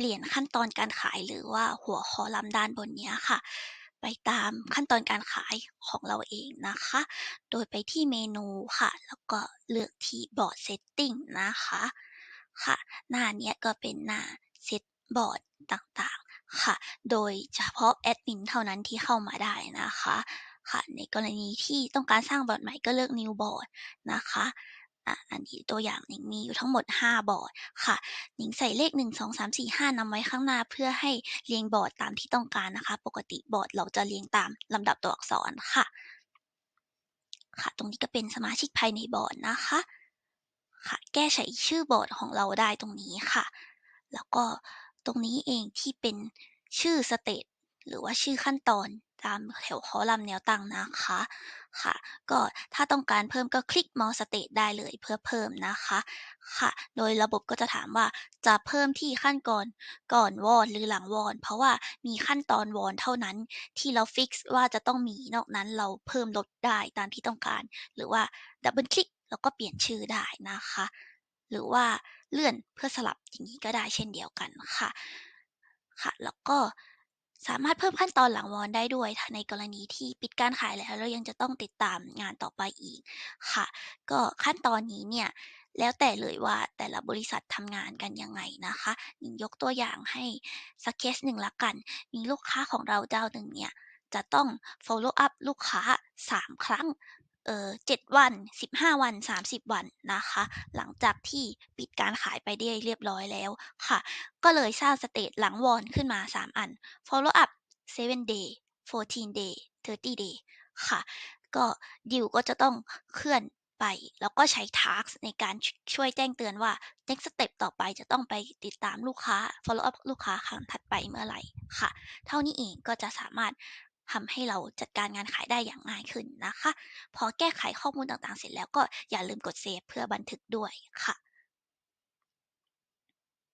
เปลี่ยนขั้นตอนการขายหรือว่าหัวคอลัมน์ด้านบนนี้ค่ะ ไปตามขั้นตอนการขายของเราเองนะคะ โดยไปที่เมนูค่ะ แล้วก็เลือกที่ Board Setting นะคะค่ะ หน้านี้ก็เป็นหน้าเซตบอร์ดต่างๆค่ะ โดยเฉพาะแอดมินเท่านั้นที่เข้ามาได้นะคะค่ะในกรณีที่ต้องการสร้างบอร์ดใหม่ก็เลือก New Board นะคะ อ่าอันนี้ตัวอย่างหนิงมีอยู่ทั้งหมด 5 บอร์ดค่ะหนิงใส่เลข 1 2 3 4 5นำไว้ข้างหน้าเพื่อให้เรียงบอร์ดตามที่ต้องการนะคะ ปกติบอร์ดเราจะเรียงตามลำดับตัวอักษรค่ะ ค่ะ ตรงนี้ก็เป็นสมาชิกภายในบอร์ดนะคะ ค่ะ แก้ไขชื่อบอร์ดของเราได้ตรงนี้ค่ะ แล้วก็ตรงนี้เองที่เป็นชื่อสเตจ หรือว่าชื่อขั้นตอนตามแถวคอลัมน์แนวตั้งนะคะค่ะ ก็ถ้าต้องการเพิ่มก็คลิก More Stage ได้เลยเพื่อเพิ่มนะคะค่ะ โดยระบบก็จะถามว่าจะเพิ่มที่ขั้นก่อนก่อนวอร์หรือหลังวอร์เพราะว่ามีขั้นตอนวอร์เท่านั้นที่เราฟิกซ์ว่าจะต้องมีนอกนั้นเราเพิ่มลดได้ตามที่ต้องการ หรือว่าดับเบิลคลิกแล้วก็เปลี่ยนชื่อได้นะคะ หรือว่าเลื่อนเพื่อสลับอย่างงี้ก็ได้เช่นเดียวกันค่ะค่ะ แล้วก็ สามารถเพิ่มขั้นตอนหลังวอร์ได้ด้วยในกรณีที่ปิดการขายแล้วแล้วยังจะต้องติดตามงานต่อไปอีกค่ะ ก็ขั้นตอนนี้เนี่ยแล้วแต่เลยว่าแต่ละบริษัททำงานกันยังไงนะคะนิงยกตัวอย่างให้สักเคสหนึ่งละกัน มีลูกค้าของเราเจ้าหนึ่งเนี่ยจะต้อง follow up ลูกค้า 3 ครั้ง เอ่อ7วัน 15 วัน 30 วันนะคะ หลังจากที่ปิดการขายไปได้เรียบร้อยแล้วค่ะ ก็เลยสร้างสเตจหลังวอร์ดขึ้นมา 3 อัน follow up 7 day 14 day 30 day ค่ะ ก็ดีลก็จะต้องเคลื่อนไป แล้วก็ใช้ task ในการชช่วยแจ้งเตือนว่า next step ต่อไปจะต้องไปติดตามลูกค้า follow up ลูกค้าครั้งถัดไปเมื่อไหร่ค่ะ เท่านี้เองก็จะสามารถ ทำให้เราจัดการงานขายได้อย่างง่ายขึ้นนะคะ พอแก้ไขข้อมูลต่างๆ เสร็จแล้วก็อย่าลืมกดเซฟเพื่อบันทึกด้วยค่ะ